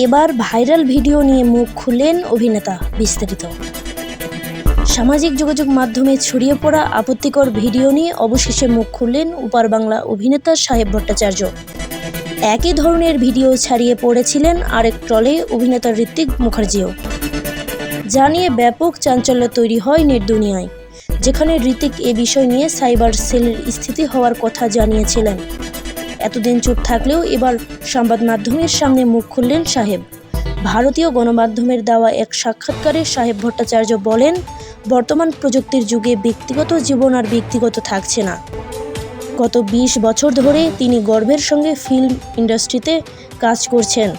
এবার viral video নিয়ে মুখ খুললেন অভিনেতা বিস্তারিত। সামাজিক যোগাযোগ মাধ্যমে ছড়িয়ে পড়া আপত্তিকর ভিডিও নিয়ে অবশেষে মুখ খুললেন উপার বাংলা অভিনেতা সাহেব ভট্টাচার্য। একই ধরনের ভিডিও ছাড়িয়ে পড়েছিলেন আরেক ট্রলে অভিনেতা ঋত্বিক মুখার্জিও। যা নিয়ে ব্যাপক চাঞ্চল্য তৈরি হয় নেট দুনিয়ায় যেখানে ঋতিক এ বিষয় নিয়ে সাইবার সেলের স্থিতি হওয়ার কথা জানিয়েছিলেন। এতদিন চুপ থাকলেও এবার সংবাদ মাধ্যমের সামনে মুখ খুললেন সাহেব। ভারতীয় গণমাধ্যমের দেওয়া এক সাক্ষাৎকারে সাহেব ভট্টাচার্য বলেন, বর্তমান প্রযুক্তির যুগে ব্যক্তিগত জীবন আর ব্যক্তিগত থাকছে না। গত ২০ বছর ধরে তিনি গর্বের সঙ্গে ফিল্ম ইন্ডাস্ট্রিতে কাজ করছেন।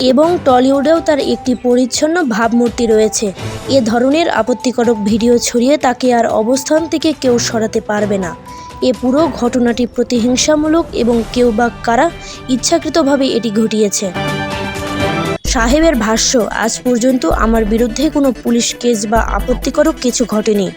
এবং টলিউডেও তার একটি পরিচ্ছন্ন ভাবমূর্তি রয়েছে। এ ধরনের আপত্তিকরক ভিডিও ছড়িয়ে তাকে আর অবস্থান থেকে কেউ সরাতে পারবে না। এ পুরো ঘটনাটি প্রতিহিংসামূলক এবং কেউ বা কারা ইচ্ছাকৃতভাবে এটি ঘটিয়েছে। সাহেবের ভাষ্য, আজ পর্যন্ত আমার বিরুদ্ধে কোনো পুলিশ কেস বা আপত্তিকরক কিছু ঘটেনি।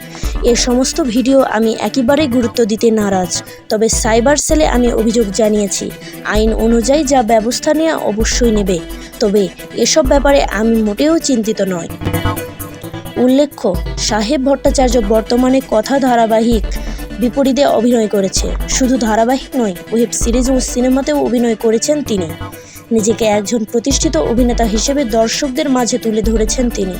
এ সমস্ত ভিডিও আমি একেবারেই গুরুত্ব দিতে নারাজ, তবে সাইবার সেলে আমি অভিযোগ জানিয়েছি। আইন অনুযায়ী যা ব্যবস্থা নেওয়া অবশ্যই নেবে, তবে এসব ব্যাপারে আমি মোটেও চিন্তিত নয় উল্লেখ্য, সাহেব ভট্টাচার্য বর্তমানে কথা ধারাবাহিক বিপরীতে অভিনয় করেছে। শুধু ধারাবাহিক নয়, ওয়েব সিরিজ ও সিনেমাতেও অভিনয় করেছেন তিনি। নিজেকে একজন প্রতিষ্ঠিত অভিনেতা হিসেবে দর্শকদের মাঝে তুলে ধরেছেন তিনি।